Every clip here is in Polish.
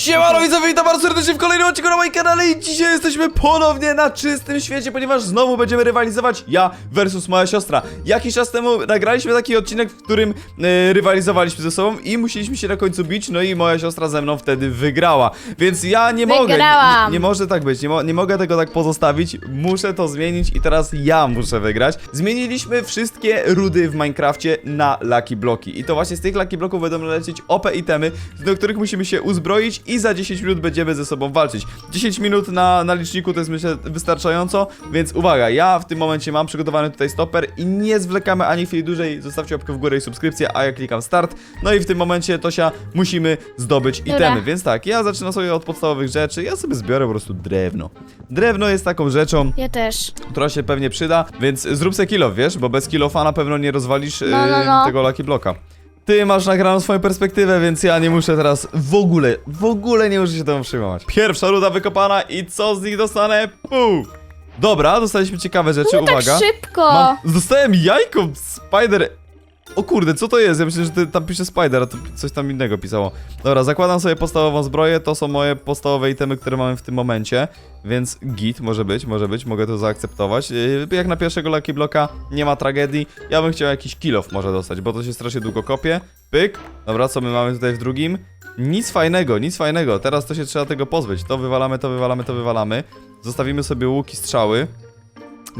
Siemano widzowie, witam bardzo serdecznie w kolejnym odcinku na moim kanale i dzisiaj jesteśmy ponownie na czystym świecie, ponieważ znowu będziemy rywalizować ja versus moja siostra. Jakiś czas temu nagraliśmy taki odcinek, w którym e, rywalizowaliśmy ze sobą i musieliśmy się na końcu bić, no i moja siostra ze mną wtedy wygrała. Więc ja nie mogę, nie, nie może tak być, nie, mo nie mogę tego tak pozostawić, muszę to zmienić i teraz ja muszę wygrać. Zmieniliśmy wszystkie rudy w Minecrafcie na Lucky Bloki i to właśnie z tych Lucky Bloków będą lecieć OP itemy, do których musimy się uzbroić i za 10 minut będziemy ze sobą walczyć. 10 minut na, na liczniku to jest myślę wystarczająco, więc uwaga, ja w tym momencie mam przygotowany tutaj stoper i nie zwlekamy ani chwili dłużej, zostawcie łapkę w górę i subskrypcję, a ja klikam start. No i w tym momencie Tosia musimy zdobyć Dobra. itemy, więc tak, ja zaczynam sobie od podstawowych rzeczy, ja sobie zbiorę po prostu drewno. Drewno jest taką rzeczą, Ja też. która się pewnie przyda, więc zrób se kilof, wiesz, bo bez kilofa na pewno nie rozwalisz No, no, yy, no. tego Lucky Bloka. Ty masz nagraną swoją perspektywę, więc ja nie muszę teraz w ogóle, w ogóle nie muszę się temu przejmować. Pierwsza ruda wykopana i co z nich dostanę? Puf! Dobra, dostaliśmy ciekawe rzeczy, Tak uwaga. szybko. Mam, dostałem jajko Spider... O kurde, co to jest? Ja myślę, że tam pisze Spider, a to coś tam innego pisało. Dobra, zakładam sobie podstawową zbroję, to są moje podstawowe itemy, które mamy w tym momencie, więc git, może być, może być, mogę to zaakceptować. Yy, Jak na pierwszego Lucky Bloka nie ma tragedii, ja bym chciał jakiś kill off może dostać, bo to się strasznie długo kopie. Pyk, dobra, co my mamy tutaj w drugim? Nic fajnego, nic fajnego, teraz to się trzeba tego pozbyć. To wywalamy, to wywalamy, to wywalamy. Zostawimy sobie łuki, strzały.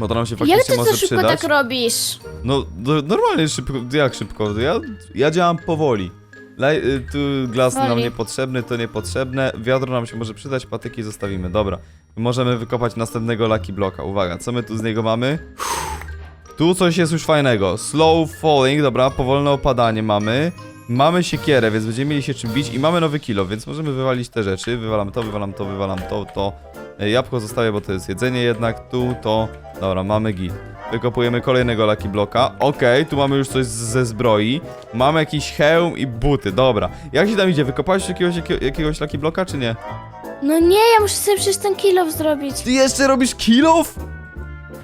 Bo to nam się Jak faktycznie ty może to szybko przydać. tak robisz? No, no normalnie szybko, jak szybko? Ja, ja działam powoli. Lej, y, tu glas nam niepotrzebny, to niepotrzebne. Wiadro nam się może przydać, patyki zostawimy. Dobra. Możemy wykopać następnego Lucky Bloka. Uwaga, co my tu z niego mamy? Tu coś jest już fajnego. Slow falling, dobra, powolne opadanie mamy. Mamy siekierę, więc będziemy mieli się czym bić i mamy nowy kilo, więc możemy wywalić te rzeczy. Wywalam to, wywalam to, wywalam to, to. E, Jabłko zostawię, bo to jest jedzenie jednak. Tu, to. Dobra, mamy git. Wykopujemy kolejnego Lucky Bloka. Okej, tu mamy już coś ze zbroi. Mamy jakiś hełm i buty, dobra. Jak się tam idzie? Wykopałeś jakiegoś, jakiego- jakiegoś Lucky Bloka, czy nie? No nie, ja muszę sobie przecież ten kill zrobić. Ty jeszcze robisz kilof?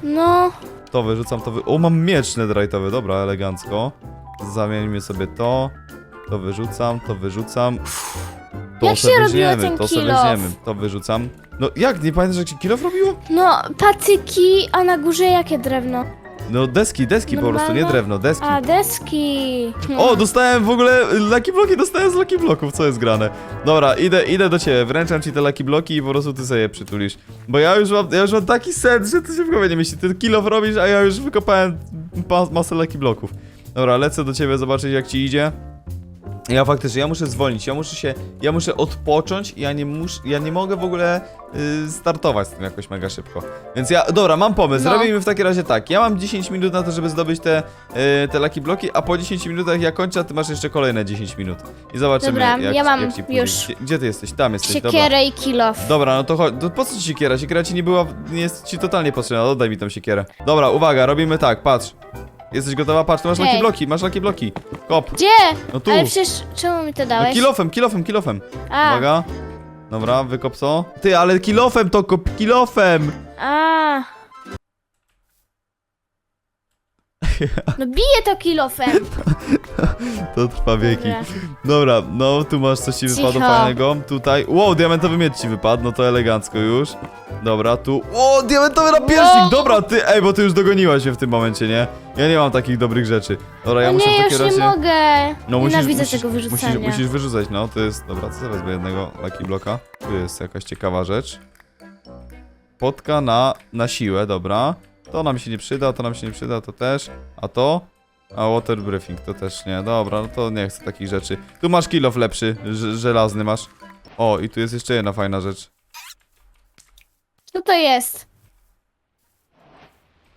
No. To wyrzucam, to wy... O, mam miecz netherite'owy, dobra, elegancko. Zamieńmy sobie to. To wyrzucam, to wyrzucam. To Jak się robiło ten To kill off? weźmiemy, to wyrzucam. No jak, nie pamiętasz jak się kilof robiło? No, patyki, a na górze jakie drewno? No deski, deski po prostu, nie Normalne? drewno, deski. A, deski. O, dostałem w ogóle Lucky Bloki, dostałem z Lucky Bloków, co jest grane? Dobra, idę, idę do ciebie, wręczam ci te Lucky Bloki i po prostu ty sobie je przytulisz. Bo ja już mam, ja już mam taki set, że to się w głowie nie mieści. Ty kilof robisz, a ja już wykopałem ma, masę Lucky Bloków. Dobra, lecę do ciebie zobaczyć jak ci idzie. Ja faktycznie, ja muszę zwolnić, ja muszę się, ja muszę odpocząć, ja nie muszę, ja nie mogę w ogóle y, startować z tym jakoś mega szybko. Więc ja, dobra, mam pomysł, No. zrobimy w takim razie tak, ja mam 10 minut na to, żeby zdobyć te, y, te Lucky Bloki, a po 10 minutach ja kończę, a ty masz jeszcze kolejne 10 minut. I zobaczymy Dobra, jak, ja mam jak ci pójdzie. już Gdzie, gdzie ty jesteś? Tam jesteś, dobra. Siekierę i kill Dobra, no to chodź, to po co ci siekiera? Siekiera ci nie była, nie jest ci totalnie potrzebna, oddaj mi tą siekierę. Dobra, uwaga, robimy tak, patrz. Jesteś gotowa? Patrz, tu masz Hej. Bloki, masz Lucky Bloki. Kop. Gdzie? No tu. Ale przecież, czemu mi to No dałeś? kilofem, kilofem, kilofem. A, Uwaga. Dobra, wykop co? Ty, ale kilofem to kop, kilofem! a. No bije to kilofem. To trwa wieki. Dobra. Dobra, no tu masz coś ci wypadło Cicho. fajnego. Tutaj. Wow, diamentowy miecz ci wypadł, no to elegancko już. Dobra, tu. O, diamentowy napierśnik! Wow. Dobra, ty, ej, bo ty już dogoniłaś się w tym momencie, nie? Ja nie mam takich dobrych rzeczy. Dobra, ja no muszę nie, w już takim nie razie. mogę. No musisz, Nienawidzę musisz, tego musisz, wyrzucania. musisz wyrzucać, no to jest. Dobra, to sobie wezmę jednego Lucky Bloka. Tu jest jakaś ciekawa rzecz. Potka na, na siłę, dobra. To nam się nie przyda, to nam się nie przyda, to też. A to? A water briefing to też nie. Dobra, no to nie chcę takich rzeczy. Tu masz kilof lepszy, żelazny masz. O, i tu jest jeszcze jedna fajna rzecz. Co to jest?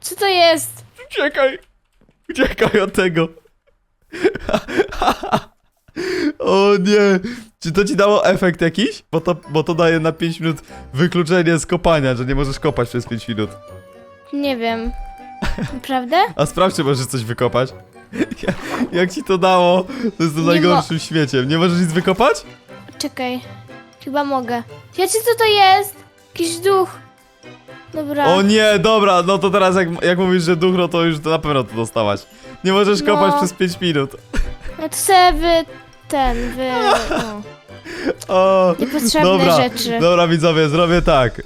Co to jest? Uciekaj! Uciekaj od tego! o nie! Czy to ci dało efekt jakiś? Bo to, bo to daje na 5 minut wykluczenie z kopania, że nie możesz kopać przez 5 minut. Nie wiem. Naprawdę? A sprawdź, czy możesz coś wykopać. Ja- Jak ci to dało? To jest to Nie najgorszym świecie. Nie możesz nic wykopać? Czekaj. Chyba mogę. Wiecie co to jest? Jakiś duch. Dobra. O nie, dobra, no to teraz jak, jak mówisz, że duch, no to już na pewno to dostałaś. Nie możesz No. kopać przez 5 minut. No to sobie wy... ten, wy... No. O, Niepotrzebne dobra, rzeczy. Dobra, widzowie, zrobię tak. Yy,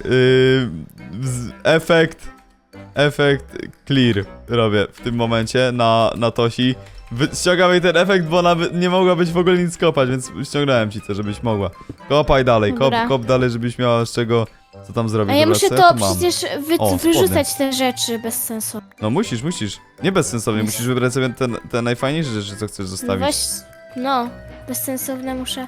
z- efekt. Efekt clear robię w tym momencie na, na Tosi. Ściągam jej ten efekt, bo ona nie mogła być w ogóle nic kopać, więc ściągnąłem ci to, żebyś mogła. Kopaj dalej, kop, Dobra. kop dalej, żebyś miała z czego co tam zrobić. A ja Dobra, muszę co to ja tu mam? przecież wy, O, spodnie. wyrzucać te rzeczy bez sensu. No musisz, musisz. Nie bezsensownie, musisz wybrać sobie te, te najfajniejsze rzeczy, co chcesz zostawić. Weź, no, bezsensowne muszę.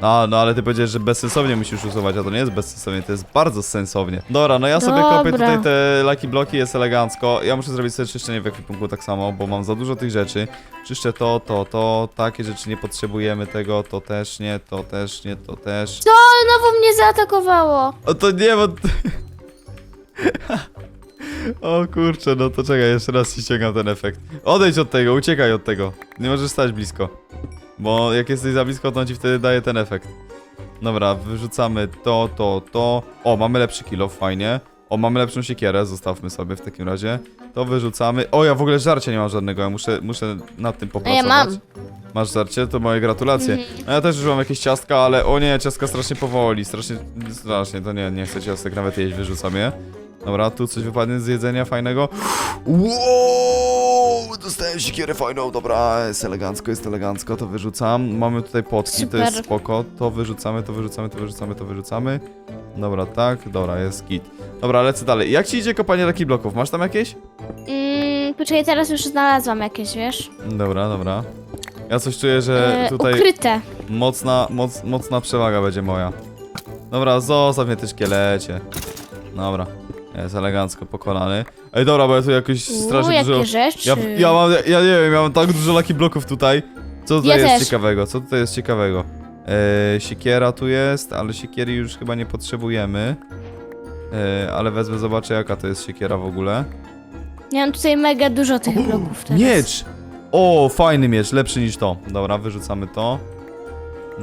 A, no ale ty powiedziałeś, że bezsensownie musisz usuwać, a to nie jest bezsensownie, to jest bardzo sensownie. Dobra, no ja sobie Dobra. kopię tutaj te lucky bloki, jest elegancko. Ja muszę zrobić sobie czyszczenie w ekwipunku tak samo, bo mam za dużo tych rzeczy. Czyszczę to, to, to, takie rzeczy nie potrzebujemy tego, to też nie, to też nie, to też. Co? Znowu mnie zaatakowało. O to nie, bo... O kurczę, no to czekaj, jeszcze raz ci ściągam ten efekt. Odejdź od tego, uciekaj od tego. Nie możesz stać blisko. Bo jak jesteś za blisko, to on ci wtedy daje ten efekt. Dobra, wyrzucamy to, to, to. O, mamy lepszy kilo, fajnie. O, mamy lepszą siekierę, zostawmy sobie w takim razie. To wyrzucamy. O, ja w ogóle żarcia nie mam żadnego, ja muszę, muszę nad tym A popracować. ja mam. Masz żarcie? To moje gratulacje. Mhm. No ja też już mam jakieś ciastka, ale o nie, ciastka strasznie powoli, strasznie, strasznie, to nie, nie chcę ciastek nawet jeść, wyrzucam je. Dobra, tu coś wypadnie z jedzenia fajnego. Wow, dostałem siekierę fajną, dobra, jest elegancko, jest elegancko, to wyrzucam. Mamy tutaj potki, to jest Super. spoko, to wyrzucamy, to wyrzucamy, to wyrzucamy, to wyrzucamy. Dobra, tak, dobra, jest git. Dobra, lecę dalej. Jak ci idzie kopanie takich bloków? Masz tam jakieś? Mm, poczekaj, teraz już znalazłam jakieś, wiesz? Dobra, dobra. Ja coś czuję, że E, tutaj... Ukryte. Mocna, moc, mocna przewaga będzie moja. Dobra, zostaw mnie ty szkielecie. Dobra, jest elegancko pokonany. Ej, dobra, bo ja tu jakoś strasznie jakie dużo... rzeczy. Ja, ja mam, ja nie wiem, ja mam tak dużo laki bloków tutaj. Co tutaj Ja jest też. ciekawego? Co tutaj jest ciekawego? E, siekiera tu jest, ale siekiery już chyba nie potrzebujemy. E, ale wezmę, zobaczę jaka to jest siekiera w ogóle. Ja mam tutaj mega dużo tych bloków teraz. Miecz! O, fajny miecz, lepszy niż to. Dobra, wyrzucamy to.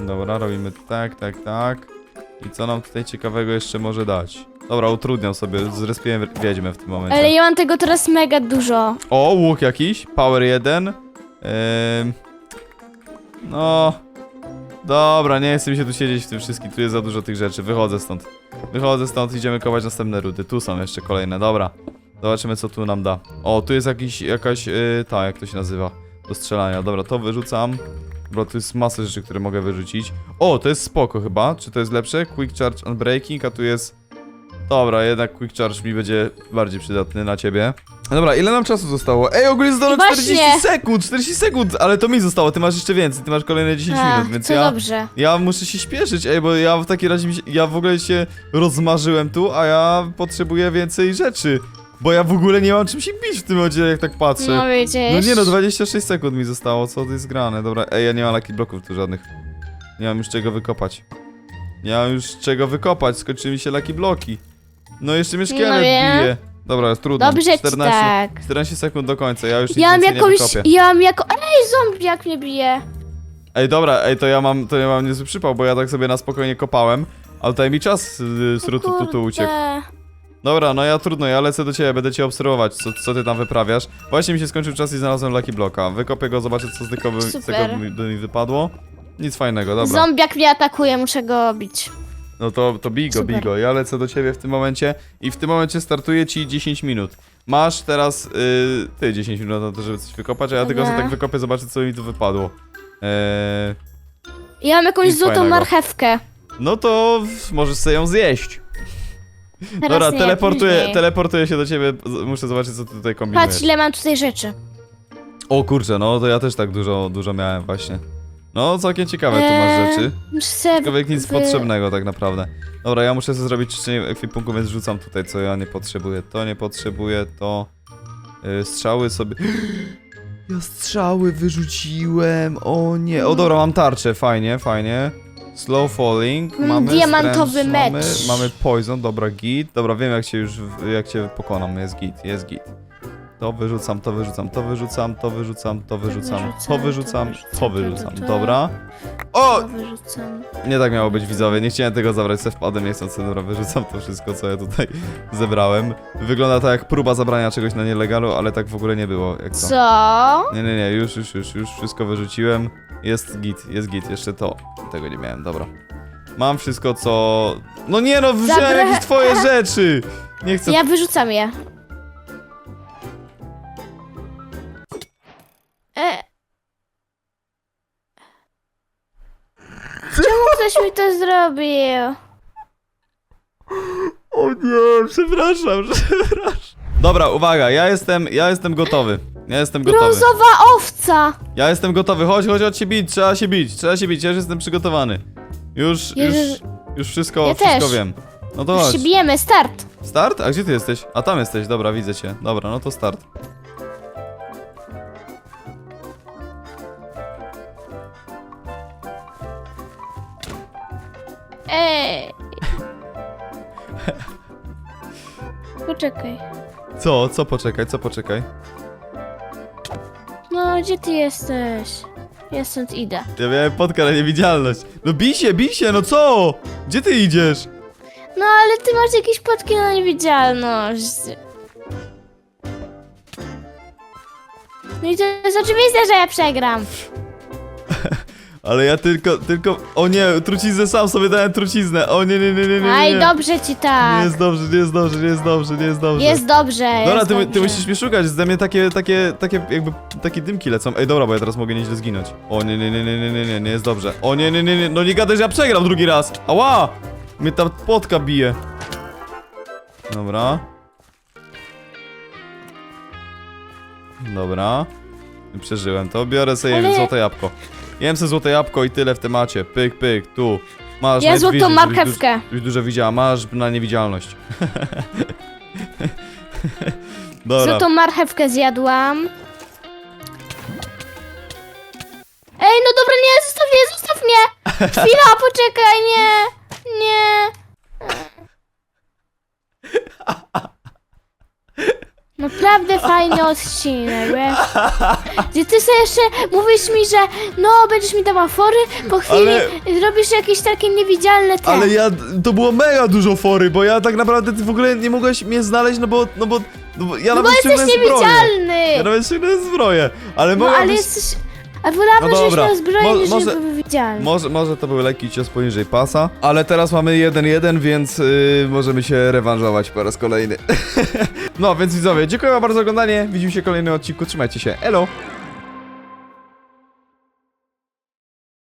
Dobra, robimy tak, tak, tak. I co nam tutaj ciekawego jeszcze może dać? Dobra, utrudniam sobie, zrespiłem wiedźmę w tym momencie. Ale ja mam tego teraz mega dużo. O, łuk jakiś, power 1. Ym... No... Dobra, nie chcę mi się tu siedzieć w tym wszystkim, tu jest za dużo tych rzeczy, wychodzę stąd. Wychodzę stąd, idziemy kopać następne rudy, tu są jeszcze kolejne, dobra. Zobaczymy co tu nam da. O, tu jest jakiś, jakaś, yy, ta, jak to się nazywa, do strzelania. Dobra, to wyrzucam. Bo tu jest masa rzeczy, które mogę wyrzucić. O, to jest spoko chyba, czy to jest lepsze? Quick Charge and Breaking, a tu jest... Dobra, jednak Quick Charge mi będzie bardziej przydatny na ciebie. Dobra, ile nam czasu zostało? Ej, ogólnie zostało nam Właśnie. 40 sekund, 40 sekund, ale to mi zostało, ty masz jeszcze więcej, ty masz kolejne 10 A, minut, więc to ja... dobrze. Ja muszę się śpieszyć, ej, bo ja w takim razie, mi się, ja w ogóle się rozmarzyłem tu, a ja potrzebuję więcej rzeczy. Bo ja w ogóle nie mam czym się bić w tym momencie, jak tak patrzę. No No widzisz. nie no, 26 sekund mi zostało, co to jest grane, dobra. Ej, ja nie mam lucky bloków tu żadnych. Nie mam już czego wykopać. Nie mam już czego wykopać, skończyły mi się lucky bloki. No jeszcze mnie szkielet No wiem. bije. Dobra, jest trudno. Dobrze ci 14, tak. 14 sekund do końca, ja już nic Ja mam więcej nie jakąś... wykopię. Ja mam jako... Ej, zombie jak mnie bije. Ej, dobra, ej, to ja mam, to ja mam niezły przypał, bo ja tak sobie na spokojnie kopałem, ale tutaj mi czas y, z rutu tu, tu uciekł. Kurde. Dobra, no ja trudno, ja lecę do ciebie, będę cię obserwować, co, co ty tam wyprawiasz. Właśnie mi się skończył czas i znalazłem Lucky Blocka. Wykopię go, zobaczę co z tego, wy, z Super. tego mi, by mi wypadło. Nic fajnego, dobra. Zombiak mnie atakuje, muszę go bić. No to, to bigo, Super. bigo. Ja lecę do ciebie w tym momencie i w tym momencie startuje ci 10 minut. Masz teraz, y, ty 10 minut na to, żeby coś wykopać, a ja tylko sobie Dobra. tak wykopię, zobaczę co mi tu wypadło. Eee, Ja mam jakąś Nic złotą fajnego. marchewkę. no to w- możesz sobie ją zjeść. Teraz Dobra, nie, teleportuję, później. teleportuję się do ciebie, z- muszę zobaczyć co ty tutaj kombinujesz. Patrz ile mam tutaj rzeczy. O kurczę, no to ja też tak dużo, dużo miałem właśnie. No całkiem ciekawe tu masz Eee, rzeczy. Muszę sobie... Ciekawe nic wy- potrzebnego tak naprawdę. Dobra, ja muszę sobie zrobić czyszczenie ekwipunku, więc rzucam tutaj co ja nie potrzebuję. To nie potrzebuję, to... Yy, strzały sobie... Ja strzały wyrzuciłem, o nie. O dobra, mam tarczę, fajnie, fajnie. Slow falling, Mm, mamy diamentowy strength, mecz. Mamy, mamy poison, dobra, git. Dobra, wiem jak cię już, jak cię pokonam, jest git, jest git. To wyrzucam, to wyrzucam, to wyrzucam, to wyrzucam, to wyrzucam, to wyrzucam, to wyrzucam, dobra. O! To wyrzucam. Nie tak miało być widzowie, nie chciałem tego zabrać, se wpadłem, nie chcąc, dobra, wyrzucam to wszystko, co ja tutaj zebrałem. Wygląda to jak próba zabrania czegoś na nielegalu, ale tak w ogóle nie było, jak to. Co? Nie, nie, nie, już, już, już, już wszystko wyrzuciłem. Jest git, jest git, jeszcze to. Tego nie miałem, dobra. Mam wszystko, co... No nie no, wziąłem Zabra- jakieś twoje rzeczy! Nie chcę... Ja wyrzucam je. Zrobił? O nie, przepraszam, przepraszam. Dobra, uwaga, ja jestem, ja jestem gotowy. Ja jestem gotowy. Brązowa owca! Ja jestem gotowy, chodź, chodź, chodź się bić, trzeba się bić, trzeba się bić, ja już jestem przygotowany. Już, już, już wszystko, Ja wszystko też. wiem. No to Już chodź. się bijemy, start! Start? A gdzie ty jesteś? A tam jesteś, dobra, widzę cię. Dobra, no to start. Ej! Poczekaj. Co, co poczekaj, co poczekaj? No, gdzie ty jesteś? Ja stąd idę. Ja miałem podkę na niewidzialność. No bij się, bij się, no co? Gdzie ty idziesz? No, ale ty masz jakieś podki na niewidzialność. No i to jest oczywiste, że ja przegram. Ale ja tylko, tylko... O nie, truciznę sam sobie dałem truciznę. O nie, nie, nie, nie, nie, nie. Aj, dobrze ci Nie tak. jest dobrze, nie jest dobrze, nie jest dobrze, nie jest dobrze. Jest dobrze, Dobra, jest ty, dobrze. ty musisz mnie szukać, ze mnie takie, takie, takie jakby, takie dymki lecą. Ej, dobra, bo ja teraz mogę nieźle zginąć. O nie, nie, nie, nie, nie, nie, nie, nie jest dobrze. O nie, nie, nie, nie, no nie gadaj, że ja przegram drugi raz. Ała! Mnie ta płotka bije. Dobra. Dobra. Przeżyłem to, biorę sobie Ale- złote jabłko. Jem sobie złote jabłko i tyle w temacie. Pyk, pyk, tu. Masz Ja złotą żebyś marchewkę. du- Żebyś dużo widziała, masz na niewidzialność. Dobra. Złotą marchewkę zjadłam. Ej, no dobra, nie, zostaw mnie, zostaw mnie! Chwila, poczekaj, nie, nie. Naprawdę fajny odcinek, wiesz? Gdzie ty sobie jeszcze mówisz mi, że no, będziesz mi dała fory, po chwili zrobisz jakieś takie niewidzialne te. Ale ja, to było mega dużo fory, bo ja tak naprawdę ty w ogóle nie mogłeś mnie znaleźć, no bo, no bo, no bo ja no bo nawet jesteś ściągnąłem zbroję. niewidzialny! Ja nawet ściągnąłem zbroję, ale No mogłabyś... ale jesteś... A wolałabym, No żebyś dobra, miał zbroję, mo- niż może- żeby Może, może to był lekki cios poniżej pasa, ale teraz mamy 1-1, więc yy, możemy się rewanżować po raz kolejny. no, więc widzowie, dziękuję bardzo za oglądanie, widzimy się w kolejnym odcinku, trzymajcie się, elo!